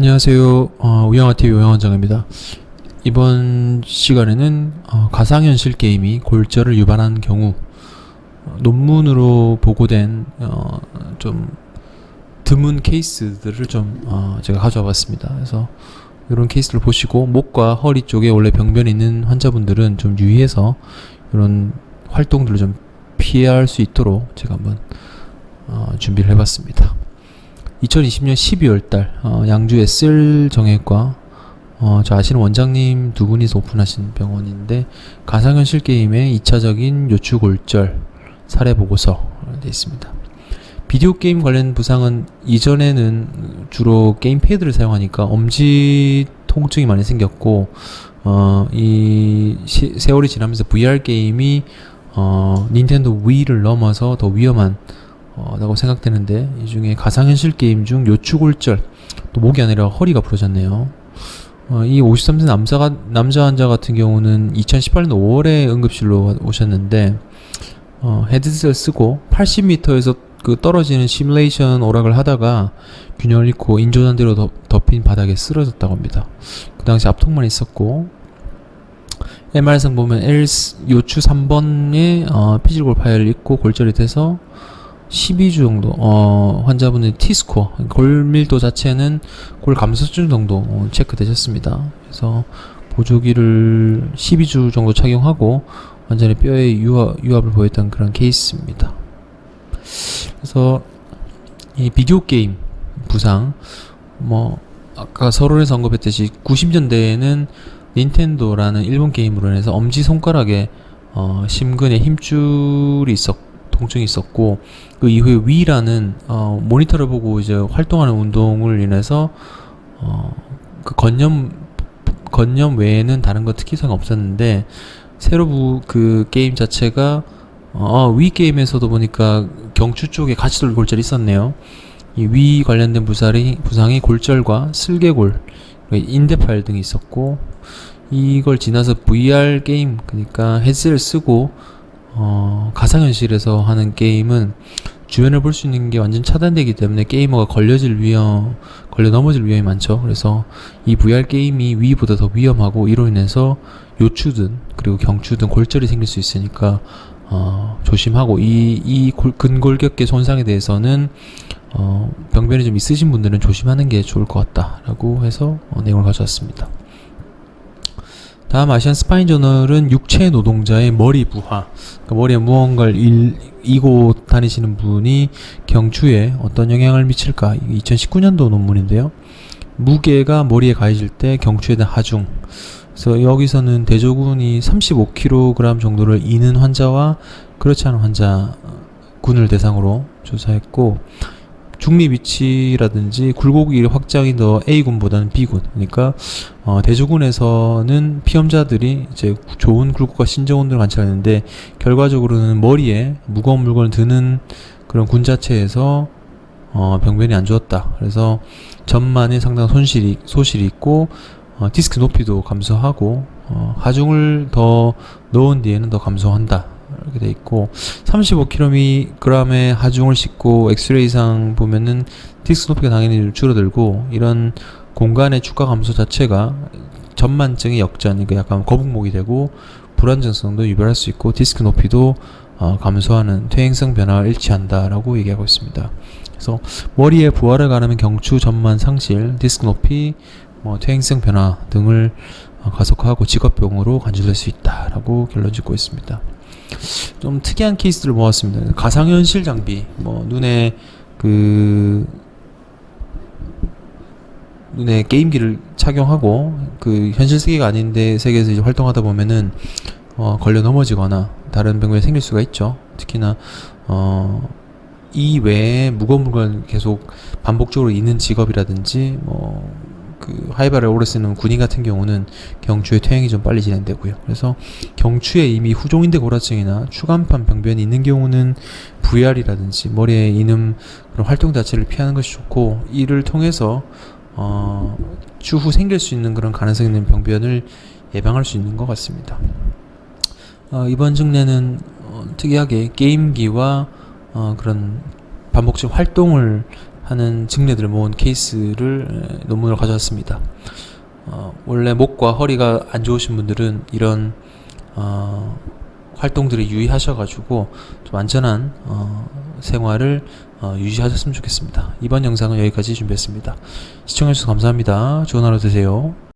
안녕하세요. 어, 우영아TV 우영원장입니다. 이번 시간에는 어, 가상현실 게임이 골절을 유발하는 경우 어, 논문으로 보고된 어, 좀 드문 케이스들을 좀 어, 제가 가져와 봤습니다. 그래서 이런 케이스를 보시고 목과 허리 쪽에 원래 병변이 있는 환자분들은 좀 유의해서 이런 활동들을 좀 피할 수 있도록 제가 한번 어, 준비를 해봤습니다. 2020년 12월 달 어, 양주 SL 정형외과 어, 저 아시는 원장님 두 분이서 오픈하신 병원인데 가상현실 게임의 2차적인 요추골절 사례 보고서 돼 있습니다. 비디오 게임 관련 부상은 이전에는 주로 게임 패드를 사용하니까 엄지 통증이 많이 생겼고 어, 이 시- 세월이 지나면서 VR 게임이 어, 닌텐도 위를 넘어서 더 위험한 어, 라고 생각되는데 이 중에 가상현실 게임 중 요추골절 또 목이 아니라 허리가 부러졌네요. 어, 이 53세 남자가 남자 환자 같은 경우는 2018년 5월에 응급실로 오셨는데 어, 헤드셋을 쓰고 80m에서 그 떨어지는 시뮬레이션 오락을 하다가 균형을 잃고 인조잔디로 덮- 덮인 바닥에 쓰러졌다고 합니다. 그 당시 압통만 있었고 MR상 보면 L 요추 3번에 어, 피질골 파열을 입고 골절이 돼서 12주 정도 어, 환자분의 T스코어 골밀도 자체는 골 감소증 정도 어, 체크되셨습니다. 그래서 보조기를 12주 정도 착용하고 완전히 뼈에 유압, 유압을 보였던 그런 케이스입니다. 그래서 이 비디오 게임 부상 뭐 아까 서론에서 언급했듯이 90년대에는 닌텐도라는 일본 게임으로 인해서 엄지 손가락에 어, 심근에 힘줄이 있었 통증이 있었고 그 이후에 위라는 어, 모니터를 보고 이제 활동하는 운동을 인해서 어, 그 건염 건염 외에는 다른 거 특이사항 없었는데 새로 부, 그 게임 자체가 어, 위 게임에서도 보니까 경추 쪽에 가치돌 골절이 있었네요. 이 위 관련된 부상이 부상이 골절과 슬개골, 인대 파열 등이 있었고 이걸 지나서 VR 게임 그러니까 헤드셋을 쓰고 어, 가상현실에서 하는 게임은 주변을 볼 수 있는 게 완전 차단되기 때문에 게이머가 걸려질 위험, 걸려 넘어질 위험이 많죠. 그래서 이 VR 게임이 위보다 더 위험하고 이로 인해서 요추든 그리고 경추든 골절이 생길 수 있으니까 어, 조심하고 이, 이 골- 근골격계 손상에 대해서는 어, 병변이 좀 있으신 분들은 조심하는 게 좋을 것 같다라고 해서 어, 내용을 가져왔습니다. 다음 아시안 스파인 저널은 육체 노동자의 머리 부하, 그러니까 머리에 무언가를 일, 이고 다니시는 분이 경추에 어떤 영향을 미칠까? 2019년도 논문인데요. 무게가 머리에 가해질 때 경추에 대한 하중. 그래서 여기서는 대조군이 35kg 정도를 이는 환자와 그렇지 않은 환자 군을 대상으로 조사했고 중립 위치라든지 굴곡이 확장이 더 A군보다는 B군. 그러니까 어, 대조군에서는 피험자들이 이제 좋은 굴곡과 신정온도를 관찰했는데 결과적으로는 머리에 무거운 물건을 드는 그런 군 자체에서 어, 병변이 안 좋았다. 그래서 전만에 상당한 손실이 소실이 있고 어, 디스크 높이도 감소하고 어, 하중을 더 넣은 뒤에는 더 감소한다. 이렇게 돼 있고 35kg의 하중을 싣고 엑스레이상 보면은 디스크 높이가 당연히 줄어들고 이런 공간의 축가 감소 자체가 전만증의 역전, 그러니까 약간 거북목이 되고 불안정성도 유발할 수 있고 디스크 높이도 어, 감소하는 퇴행성 변화를 일치한다라고 얘기하고 있습니다. 그래서 머리에 부하를 가르면 경추 전만 상실, 디스크 높이, 뭐 퇴행성 변화 등을 어, 가속화하고 직업병으로 간주될 수 있다라고 결론 짓고 있습니다. 좀 특이한 케이스를 모았습니다. 가상현실 장비, 뭐 눈에 그 눈에 게임기를 착용하고 그 현실 세계가 아닌데 세계에서 이제 활동하다 보면은 어, 걸려 넘어지거나 다른 병변이 생길 수가 있죠. 특히나 어, 이 외에 무거운 물건 계속 반복적으로 있는 직업이라든지 뭐 그 하이바를 오래 쓰는 군인 같은 경우는 경추의 퇴행이 좀 빨리 진행되고요. 그래서 경추에 이미 후종인대 고라증이나 추간판 병변이 있는 경우는 VR이라든지 머리에 이는 그런 활동 자체를 피하는 것이 좋고 이를 통해서 어, 추후 생길 수 있는 그런 가능성 있는 병변을 예방할 수 있는 것 같습니다. 어, 이번 증례는 어, 특이하게 게임기와 어, 그런 반복적 활동을 하는 증례들을 모은 케이스를 에, 논문으로 가져왔습니다. 어, 원래 목과 허리가 안 좋으신 분들은 이런 어, 활동들을 유의하셔가지고 좀 안전한 어, 생활을 어, 유지하셨으면 좋겠습니다. 이번 영상은 여기까지 준비했습니다. 시청해주셔서 감사합니다. 좋은 하루 되세요.